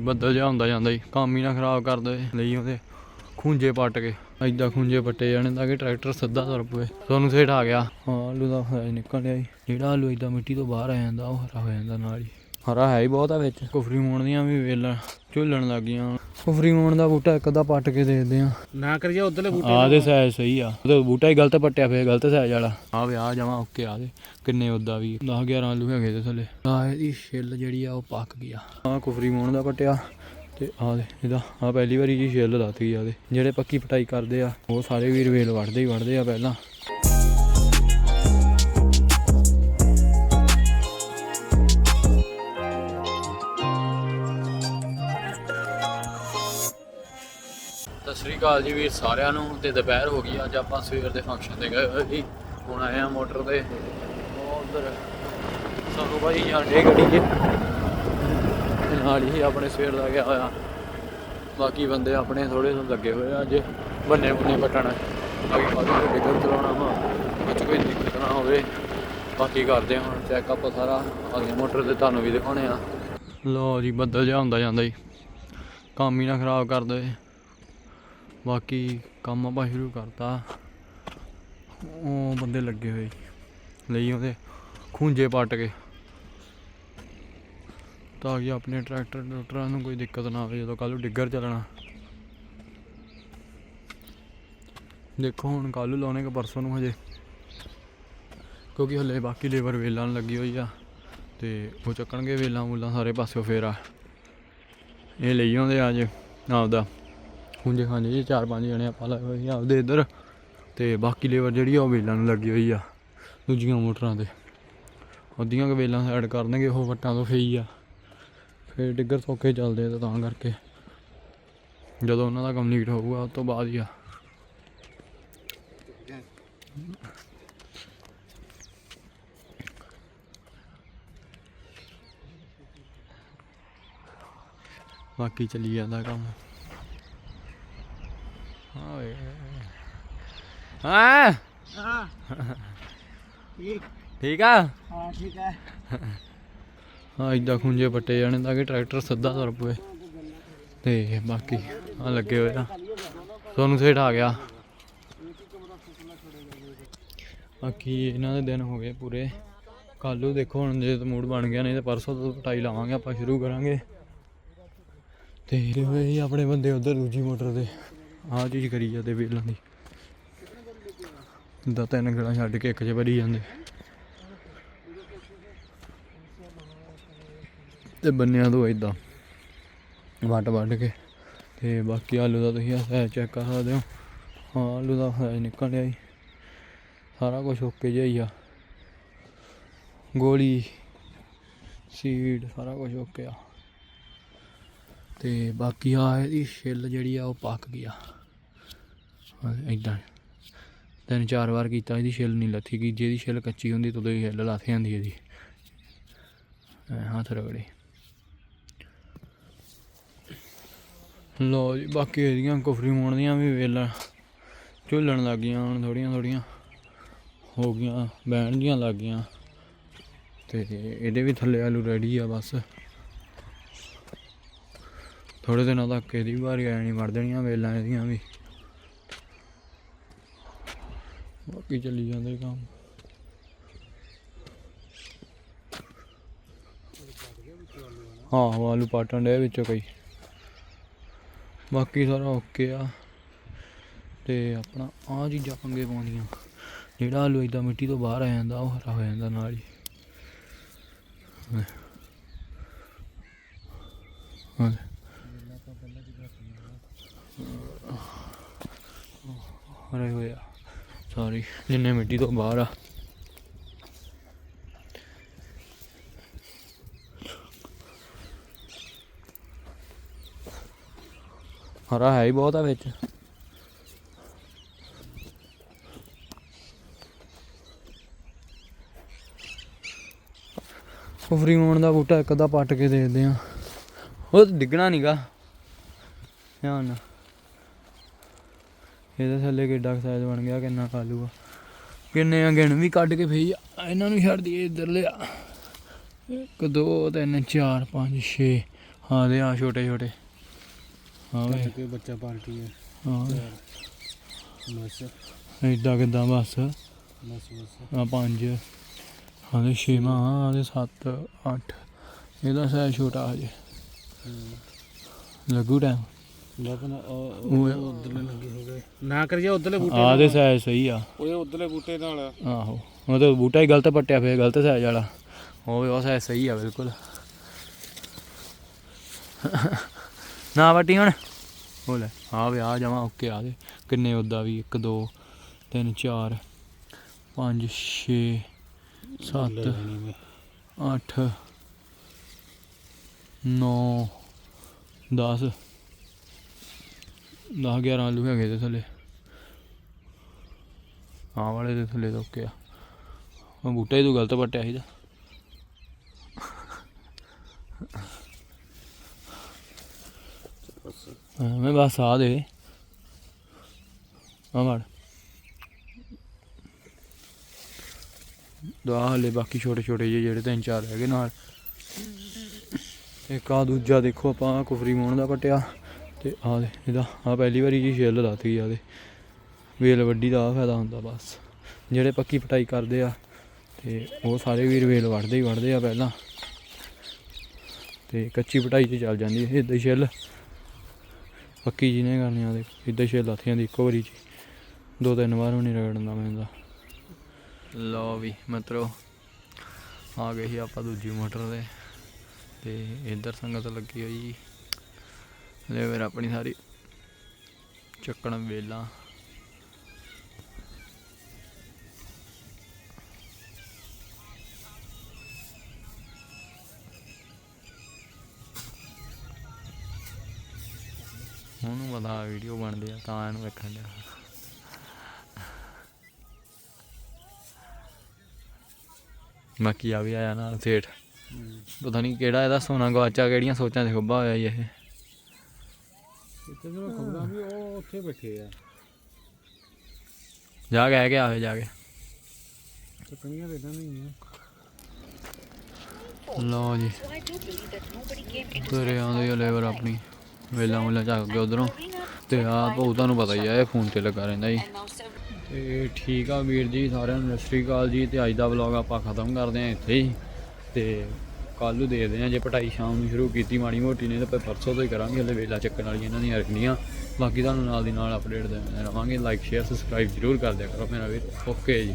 ਬੱਦਲ ਜਿਹਾ ਹੁੰਦਾ ਜਾਂਦਾ ਜੀ, ਕੰਮ ਹੀ ਨਾ ਖਰਾਬ ਕਰਦੇ ਲਈ ਉਹਦੇ ਖੂੰਜੇ ਪੱਟ ਕੇ। ਐਦਾਂ ਖੂੰਜੇ ਪੱਟੇ ਜਾਣੇ ਤਾਂ ਕਿ ਟਰੈਕਟਰ ਸਿੱਧਾ ਤੁਰ ਪਵੇ। ਤੁਹਾਨੂੰ ਸੇਠ ਆ ਗਿਆ। ਹਾਂ ਆਲੂ ਦਾ ਹੋਇਆ ਨਿਕਲ ਲਿਆ ਜੀ। ਜਿਹੜਾ ਆਲੂ ਐਦਾਂ ਮਿੱਟੀ ਤੋਂ ਬਾਹਰ ਆ ਜਾਂਦਾ, ਉਹ ਹਰਾ ਹੋ ਜਾਂਦਾ ਨਾਲ ਹੀ। ਹਰਾ ਹੈ ਹੀ ਬਹੁਤ ਆ ਵਿੱਚ। ਕੁਫਰੀ ਮੋਣ ਦੀਆਂ ਵੀ ਵੇਲਾਂ ਝੁੱਲਣ ਲੱਗ ਗਈਆਂ। ਕੁਫਰੀ ਮੋਣ ਦਾ ਬੂਟਾ ਇੱਕ ਅੱਧਾ ਪੱਟ ਕੇ ਦੇਖਦੇ ਆ। ਨਾ ਕਰੀਏ ਉਧਰਲੇ ਆਹ ਦੇ ਸਾਈਜ਼ ਸਹੀ ਆ। ਉਹਦਾ ਬੂਟਾ ਹੀ ਗਲਤ ਪੱਟਿਆ ਫੇਰ ਗਲਤ ਸਾਈਜ਼ ਵਾਲਾ। ਆ ਵੀ ਆ ਜਮਾ ਓਕੇ ਆ ਦੇ। ਕਿੰਨੇ ਉਦਾਂ ਵੀ। 10 11 ਆਲੂ ਹੈਗੇ ਤੇ ਥੱਲੇ। ਆ ਇਹਦੀ ਛਿੱਲ ਜਿਹੜੀ ਆ ਉਹ ਪੱਕ ਗਈ ਆ। ਆ ਕੁਫਰੀ ਮੋਣ ਦਾ ਪੱਟਿਆ। ਤੇ ਆ ਦੇ ਇਹਦਾ ਆ ਪਹਿਲੀ ਵਾਰੀ ਜੀ ਛਿੱਲ ਲੱਤ ਗਈ ਆ ਦੇ। ਜਿਹੜੇ ਪੱਕੀ ਪਟਾਈ ਕਰਦੇ ਆ ਉਹ ਸਾਰੇ ਵੀਰ ਵੇਲ ਵੜਦੇ ਹੀ ਵੜਦੇ ਆ ਪਹਿਲਾਂ। ਸਤਿ ਸ਼੍ਰੀ ਅਕਾਲ ਜੀ ਵੀਰ ਸਾਰਿਆਂ ਨੂੰ। ਤੇ ਦੁਪਹਿਰ ਹੋ ਗਈ, ਅੱਜ ਆਪਾਂ ਸਵੇਰ ਦੇ ਫੰਕਸ਼ਨ ਤੇ ਗਏ ਹੋਏ ਸੀ। ਹੁਣ ਆਏ ਆ ਮੋਟਰ ਤੇ। ਉਹ ਉਧਰ ਸਾਨੂੰ ਭਾਈ ਜਾਂਦੇ ਗੱਡੀ 'ਚ ਨਾਲ ਹੀ ਆਪਣੇ ਸਵੇਰ ਦਾ ਗਿਆ ਹੋਇਆ। ਬਾਕੀ ਬੰਦੇ ਆਪਣੇ ਥੋੜੇ ਤੋਂ ਲੱਗੇ ਹੋਏ ਆ ਅੱਜ। ਬੰਨੇ ਬੰਨੇ ਪਟਣਾ। ਬਾਕੀ ਬਾਕੀ ਡਿੱਗਰ ਚਲਾਉਣਾ ਵਾ। ਵਿੱਚ ਕੋਈ ਦਿੱਕਤ ਨਾ ਹੋਵੇ। ਬਾਕੀ ਕਰਦੇ ਹਾਂ ਹੁਣ ਚੈੱਕਅਪ ਸਾਰਾ। ਆਗੇ ਮੋਟਰ ਤੇ ਤੁਹਾਨੂੰ ਵੀ ਦਿਖਾਉਣੇ ਆ। ਲੋ ਜੀ, ਬੱਦਲ ਜਿਹਾ ਹੁੰਦਾ ਜਾਂਦਾ ਜੀ। ਕੰਮ ਹੀ ਨਾ ਖਰਾਬ ਕਰਦੇ। ਬਾਕੀ ਕੰਮ ਆਪਾਂ ਸ਼ੁਰੂ ਕਰਤਾ। ਉਹ ਬੰਦੇ ਲੱਗੇ ਹੋਏ ਲਈ ਉਹਦੇ ਖੂੰਜੇ ਪੱਟ ਕੇ। ਤਾਂ ਕਿ ਆਪਣੇ ਟਰੈਕਟਰ ਟਰੈਕਟਰਾਂ ਨੂੰ ਕੋਈ ਦਿੱਕਤ ਨਾ ਆਵੇ, ਜਦੋਂ ਕੱਲ ਨੂੰ ਡਿੱਗਰ ਚੱਲਣਾ। ਦੇਖੋ ਹੁਣ ਕੱਲ ਨੂੰ ਲਾਉਣੇ ਕਿ ਪਰਸੋਂ ਨੂੰ ਹਜੇ। ਕਿਉਂਕਿ ਹਲੇ ਬਾਕੀ ਲੇਬਰ ਵੇਲਾਂ ਲੱਗੀ ਹੋਈ ਆ। ਤੇ ਉਹ ਚੱਕਣਗੇ ਵੇਲਾਂ ਵੂਲਾਂ ਸਾਰੇ ਪਾਸਿਓਂ ਫੇਰ ਆ। ਇਹ ਲਈ ਆਉਂਦੇ ਆ ਅੱਜ ਆਪਦਾ। ਹੁੰਜੇ ਖਾਂਜੇ ਜੀ ਚਾਰ ਪੰਜ ਜਣੇ ਆਪਾਂ ਲਾਏ ਹੋਏ ਆ ਆਪਦੇ ਇੱਧਰ, ਤੇ ਬਾਕੀ ਲੇਬਰ ਜਿਹੜੀ ਆ ਉਹ ਵੇਲਾਂ ਨੂੰ ਲੱਗੀ ਹੋਈ ਆ, ਦੂਜੀਆਂ ਮੋਟਰਾਂ ਤੇ। ਉਹਦੀਆਂ ਕੁ ਵੇਲਾਂ ਸਾਈਡ ਕਰਨਗੇ, ਉਹ ਵੱਟਾਂ ਤੋਂ ਫੇਈ ਆ। ਫੇਰ ਡਿੱਗਰ ਸੌਕੇ ਚੱਲਦੇ ਆ ਤਾਂ ਤਾਂ ਕਰਕੇ। ਜਦੋਂ ਉਹਨਾਂ ਦਾ ਕੰਪਲੀਟ ਹੋਊਗਾ, ਉਸ ਤੋਂ ਬਾਅਦ ਹੀ ਆ। ਬਾਕੀ ਚੱਲੀ ਜਾਂਦਾ ਕੰਮ। ਓਏ ਹਾਂ। ਹਾਂ। ਠੀਕ। ਠੀਕ ਆ? ਹਾਂ ਠੀਕ ਹੈ ਹਾਂ ਇਦਾਂ ਖੁੰਝੇ ਪੱਟੇ ਜਾਣੇ ਤਾਂ ਕਿ ਟਰੈਕਟਰ ਸਿੱਧਾ ਤੁਰ ਪਵੇ। ਤੇ ਬਾਕੀ ਆ ਲੱਗੇ ਹੋਏ ਆ। ਤੁਹਾਨੂੰ ਸੇਠ ਆ ਗਿਆ। ਬਾਕੀ ਇਹਨਾਂ ਦੇ ਦਿਨ ਹੋ ਗਏ ਪੂਰੇ। ਕੱਲ੍ਹ ਨੂੰ ਦੇਖੋ ਹੁਣ ਜੇ ਮੂਡ ਬਣ ਗਿਆ ਨਹੀਂ ਤੇ ਪਰਸੋਂ ਤੋਂ ਪਟਾਈ ਲਾਵਾਂਗੇ ਆਪਾਂ ਸ਼ੁਰੂ ਕਰਾਂਗੇ। ਤੇ ਇਹ ਹੋਏ ਆਪਣੇ ਬੰਦੇ ਉਧਰ ਦੂਜੀ ਮੋਟਰ ਤੇ। ਆਹ ਚੀਜ਼ ਕਰੀ ਜਾਂਦੇ ਵੇਲਾਂ ਦੀ। ਦਾ ਤਿੰਨ ਗੇੜਾ ਛੱਡ ਕੇ ਇੱਕ 'ਚ ਭਰੀ ਜਾਂਦੇ। ਤੇ ਬੰਨਿਆਂ ਤੋਂ ਇਦਾਂ ਵੱਟ ਵੱਢ ਕੇ ਤੇ ਬਾਕੀ ਆਲੂ ਦਾ ਤੁਸੀਂ ਆ ਚੈੱਕ ਕਰ ਸਕਦੇ ਹੋ। ਹਾਂ, ਆਲੂ ਦਾ ਹੈ ਨਿਕਲ ਲਿਆ ਜੀ। ਸਾਰਾ ਕੁਝ ਓਕੇ ਜਿਹਾ ਹੀ ਆ। ਗੋਲੀ ਸੀਡ ਸਾਰਾ ਕੁਝ ਓਕੇ ਆ। ਤੇ ਬਾਕੀ ਆ ਇਹਦੀ ਛਿੱਲ ਜਿਹੜੀ ਆ ਉਹ ਪੱਕ ਗਿਆ ਆ। ਇਦਾਂ ਤਿੰਨ ਚਾਰ ਵਾਰ ਕੀਤਾ, ਇਹਦੀ ਛਿੱਲ ਨਹੀਂ ਲੱਥੀ ਗਈ। ਜਿਹਦੀ ਛਿੱਲ ਕੱਚੀ ਹੁੰਦੀ, ਤਦੋਂ ਹੀ ਛਿੱਲ ਲੱਥ ਜਾਂਦੀ ਇਹਦੀ। ਹੱਥ ਰਗੜੇ। ਲੋ ਜੀ, ਬਾਕੀ ਇਹਦੀਆਂ ਕੁਫਰੀ ਮੋਣ ਦੀਆਂ ਵੀ ਵੇਲਾਂ। ਝੁੱਲਣ ਲੱਗ ਗਈਆਂ ਹੁਣ ਥੋੜੀਆਂ ਥੋੜੀਆਂ ਹੋ ਗਈਆਂ, ਬਹਿਣ ਦੀਆਂ ਲੱਗ ਗਈਆਂ। ਤੇ ਇਹਦੇ ਵੀ ਥੱਲੇ ਆਲੂ ਰੈਡੀ ਆ ਬਸ। ਥੋੜੇ ਦਿਨਾਂ ਤੱਕ ਇਹਦੀ ਵਾਰੀ ਆ ਜਾਣੀ ਵੜ ਦੇਣੀਆਂ ਵੇਲਾਂ ਇਹਦੀਆਂ ਵੀ। ਬਾਕੀ ਚੱਲੀ ਜਾਂਦੇ ਕੰਮ। ਹਾਂ ਆਲੂ ਪਾਟਣ ਦੇ ਵਿੱਚੋਂ ਕਈ। ਬਾਕੀ ਸਾਰਾ ਓਕੇ ਆ। ਤੇ ਆਪਣਾ ਆਹ ਚੀਜ਼ਾਂ ਪੰਗੇ ਪਾਉਂਦੀਆਂ। ਜਿਹੜਾ ਆਲੂ ਇਦਾਂ ਮਿੱਟੀ ਤੋਂ ਬਾਹਰ ਆ ਜਾਂਦਾ, ਉਹ ਹਰਾ ਹੋ ਜਾਂਦਾ ਨਾਲ ਹੀ। ਹਾਂ। ਹਾਂ ਹਰੇ ਹੋਇਆ ਸੌਰੀ ਜਿੰਨੇ ਮਿੱਟੀ ਤੋਂ ਬਾਹਰ ਆ। ਹਰਾ ਹੈ ਹੀ ਬਹੁਤ ਆ ਵਿੱਚ। ਕੁਫਰੀ ਮੋਣ ਦਾ ਬੂਟਾ ਇੱਕ ਅੱਧਾ ਪੱਟ ਕੇ ਦੇਖਦੇ ਆ। ਉਹ ਤਾਂ ਡਿੱਗਣਾ ਨਹੀਂਗਾ ਧਿਆਨ ਨਾਲ। ਇਹਦੇ ਥੱਲੇ ਕਿੱਡਾ ਸਾਈਜ਼ ਬਣ ਗਿਆ ਕਿੰਨਾ ਕਾਲੂ ਆ ਕਿੰਨੇ ਆ ਗਿਣ ਵੀ ਕੱਢ ਕੇ ਫੇਈ ਇਹਨਾਂ ਨੂੰ ਛੱਡ ਦਈਏ ਇੱਧਰ ਲਿਆ। 1 2 3 4 5 6 ਹਾਂ ਦੇ ਆ ਛੋਟੇ ਛੋਟੇ। ਹਾਂ ਵੇ ਕੋਈ ਬੱਚਾ ਪਾਰਟੀ ਹੈ। ਹਾਂ ਬਸ। ਇਦਾਂ ਕਿਦਾਂ ਬਸ? ਬਸ ਬਸ। ਆ ਪੰਜ। ਹਾਂ ਦੇ ਛੇਵਾਂ ਆ ਦੇ 7 8 ਇਹਦਾ ਸਾਇਜ਼ ਛੋਟਾ ਹਜੇ। ਲੱਗੂ ਟਾਈਮ ਬਾਪ ਨਾ ਉਹ ਉਹ- ਉਧਰਲੇ ਲੱਗੇ ਹੋ ਗਏ। ਨਾ ਕਰੀਏ ਉਧਰਲੇ ਬੂਟੇ ਆ ਦੇ ਸਹੀ ਆ। ਓਏ ਉਧਰਲੇ ਬੂਟੇ ਨਾਲ ਆਹੋ। ਉਹ ਤਾਂ ਬੂਟਾ ਹੀ ਗਲਤ ਪੱਟਿਆ ਫੇਰ ਗਲਤ ਸਾਈਜ਼ ਵਾਲਾ। ਹੋਵੇ ਉਹ ਸਾਈਜ਼ ਸਹੀ ਆ ਬਿਲਕੁਲ। ਨਾ ਵੱਟੀ ਹੁਣ। ਹੋ ਲੈ ਆ ਵੇ ਆ ਜਾਵਾਂ ਓਕੇ ਆ ਦੇ ਕਿੰਨੇ ਉਦਾਂ ਵੀ? 1 2 3 4 5 6 7 8 9 10 ਦਸ 11 ਆਲੂ ਹੈਗੇ ਦੇ ਥੱਲੇ। ਆ ਵਾਲੇ ਦੇ ਥੱਲੇ ਤੋਂ ਕਿਆ ਆ। ਬੂਟਾ ਹੀ ਤੂੰ ਗਲਤ ਪੱਟਿਆ ਸੀ ਦਾ ਮੈਂ ਬਸ ਆ ਦੇ। ਆ ਮੜ ਦੋ ਹਲੇ ਬਾਕੀ ਛੋਟੇ ਛੋਟੇ ਜਿਹੇ ਜਿਹੜੇ ਤਿੰਨ ਚਾਰ ਹੈਗੇ ਨਾਲ। ਇੱਕ ਆ ਦੂਜਾ ਦੇਖੋ ਆਪਾਂ ਆਹ ਕੁਫਰੀ ਮੋਣ ਦਾ ਪੱਟਿਆ। ਤੇ ਆ ਦੇ ਇਹਦਾ ਆ ਪਹਿਲੀ ਵਾਰੀ ਜੀ ਛਿੱਲ ਲਾਤੀ ਆ ਦੇ ਵੇਲ ਵੱਡੀ ਦਾ ਆਹ ਫਾਇਦਾ ਹੁੰਦਾ ਬਸ। ਜਿਹੜੇ ਪੱਕੀ ਪਟਾਈ ਕਰਦੇ ਆ ਤੇ ਉਹ ਸਾਰੇ ਵੀਰ ਵੇਲ ਵੜਦੇ ਹੀ ਵੜਦੇ ਆ ਪਹਿਲਾਂ। ਤੇ ਕੱਚੀ ਪਟਾਈ 'ਚ ਚੱਲ ਜਾਂਦੀ ਹੈ ਇਦਾਂ ਛਿੱਲ। ਪੱਕੀ ਜਿਹਨੇ ਕਰਨੀ ਆ ਦੇ ਇਦਾਂ ਛਿੱਲ ਲਾਥੀਆਂ ਦੀ ਇੱਕੋ ਵਾਰੀ ਜੀ। ਦੋ ਤਿੰਨ ਵਾਰ ਵੀ ਨਹੀਂ ਰਗੜਨਾ ਪੈਂਦਾ ਲਓ ਵੀ ਮਤਰੋ, ਆ ਗਏ ਸੀ ਆਪਾਂ ਦੂਜੀ ਮੋਟਰ ਤੇ। ਤੇ ਇੱਧਰ ਸੰਗਤ ਲੱਗੀ ਹੋਈ ਲੈ ਫਿਰ ਆਪਣੀ ਸਾਰੀ ਚੱਕਣ ਵੇਲਾ। ਉਹਨੂੰ ਪਤਾ ਵੀਡੀਓ ਬਣਦੀ ਆ ਤਾਂ ਇਹਨੂੰ ਵੇਖਣ ਡਿਆ। ਬਾਕੀ ਆ ਵੀ ਆਇਆ ਨਾਲ ਸੇਠ। ਪਤਾ ਨਹੀਂ ਕਿਹੜਾ ਇਹਦਾ ਸੋਨਾ ਗਵਾਚਾ ਕਿਹੜੀਆਂ ਸੋਚਾਂ ਤੇ ਖੁੱਬਾ ਹੋਇਆ ਇਹ। ਇੱਥੇ ਜਿਹੜਾ ਖਬਰਾਂ ਵੀ ਉਹ ਉੱਥੇ ਬੈਠੇ ਆ। ਜਾ ਕੇ ਆ ਆਵੇ ਜਾ ਕੇ। ਚੱਕਣੀਆਂ ਰੇਡਾਂ ਨਹੀਂ ਆ। ਲਓ ਜੀ। ਤੁਰੇ ਆਉਂਦੇ ਆ ਲੇਬਰ ਆਪਣੀ। ਵੇਲਾ ਮੁੱਲਾ ਚੱਕ ਕੇ ਉਧਰੋਂ। ਤੇ ਆ ਭਾਊ ਤੁਹਾਨੂੰ ਪਤਾ ਹੀ ਆ ਇਹ ਫੋਨ ਤੇ ਲੱਗਾ ਰਹਿੰਦਾ ਜੀ। ਤੇ ਠੀਕ ਆ ਵੀਰ ਜੀ ਸਾਰਿਆਂ ਨੂੰ ਸਤਿ ਸ਼੍ਰੀ ਅਕਾਲ ਜੀ। ਤੇ ਅੱਜ ਦਾ ਵਲੌਗ ਆਪਾਂ ਖਤਮ ਕਰਦੇ ਆ ਇੱਥੇ ਹੀ। ਤੇ ਕੱਲ ਨੂੰ ਦੇਖਦੇ ਆ ਜੇ ਪਟਾਈ ਸ਼ਾਮ ਨੂੰ ਸ਼ੁਰੂ ਕੀਤੀ ਮਾੜੀ ਮੋਟੀ ਨੇ, ਤਾਂ ਆਪਾਂ ਪਰਸੋਂ ਤੋਂ ਹੀ ਕਰਾਂਗੇ, ਹਲੇ ਵੇਲਾ ਚੱਕਣ ਵਾਲੀਆਂ ਇਹਨਾਂ ਦੀਆਂ ਰੱਖਣੀਆਂ। ਬਾਕੀ ਤੁਹਾਨੂੰ ਨਾਲ ਦੀ ਨਾਲ ਅਪਡੇਟ ਦਿੰਦੇ ਰਵਾਂਗੇ। ਲਾਈਕ ਸ਼ੇਅਰ ਸਬਸਕ੍ਰਾਈਬ ਜ਼ਰੂਰ ਕਰ ਦਿਆ ਕਰੋ ਮੇਰਾ ਵੀਰ। ਓਕੇ ਜੀ।